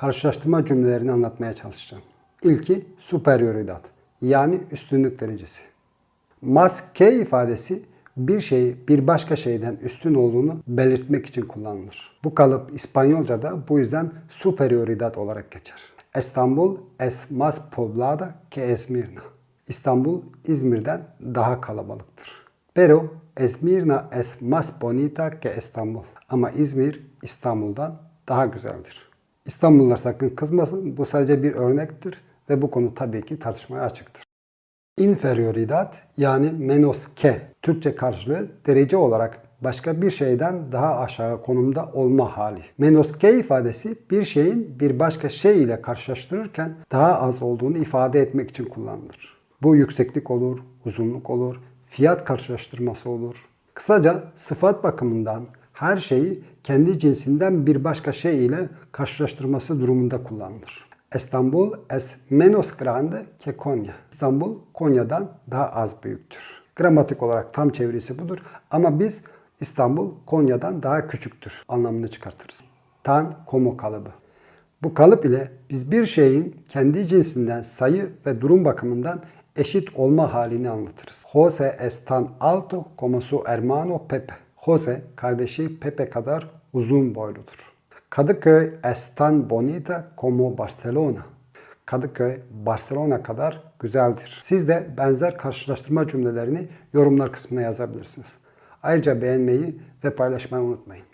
karşılaştırma cümlelerini anlatmaya çalışacağım. İlki superioridad yani üstünlük derecesi. Mas que ifadesi bir şeyi bir başka şeyden üstün olduğunu belirtmek için kullanılır. Bu kalıp İspanyolca'da bu yüzden superioridad olarak geçer. İstanbul es más poblada que Esmirna. İstanbul İzmir'den daha kalabalıktır. Pero Esmirna es más bonita que İstanbul. Ama İzmir İstanbul'dan daha güzeldir. İstanbullular sakın kızmasın. Bu sadece bir örnektir ve bu konu tabii ki tartışmaya açıktır. Inferioridad yani menos que Türkçe karşılığı derece olarak başka bir şeyden daha aşağı konumda olma hali. Menos que ifadesi bir şeyin bir başka şey ile karşılaştırırken daha az olduğunu ifade etmek için kullanılır. Bu yükseklik olur, uzunluk olur, fiyat karşılaştırması olur. Kısaca sıfat bakımından her şeyi kendi cinsinden bir başka şey ile karşılaştırması durumunda kullanılır. İstanbul es menos grande que Konya. İstanbul Konya'dan daha az büyüktür. Gramatik olarak tam çevirisi budur ama biz İstanbul Konya'dan daha küçüktür anlamını çıkartırız. Tan como kalıbı. Bu kalıp ile biz bir şeyin kendi cinsinden sayı ve durum bakımından eşit olma halini anlatırız. Jose es tan alto como su hermano Pepe. Jose kardeşi Pepe kadar uzun boyludur. Kadıköy es tan bonita como Barcelona. Kadıköy Barcelona kadar güzeldir. Siz de benzer karşılaştırma cümlelerini yorumlar kısmına yazabilirsiniz. Ayrıca beğenmeyi ve paylaşmayı unutmayın.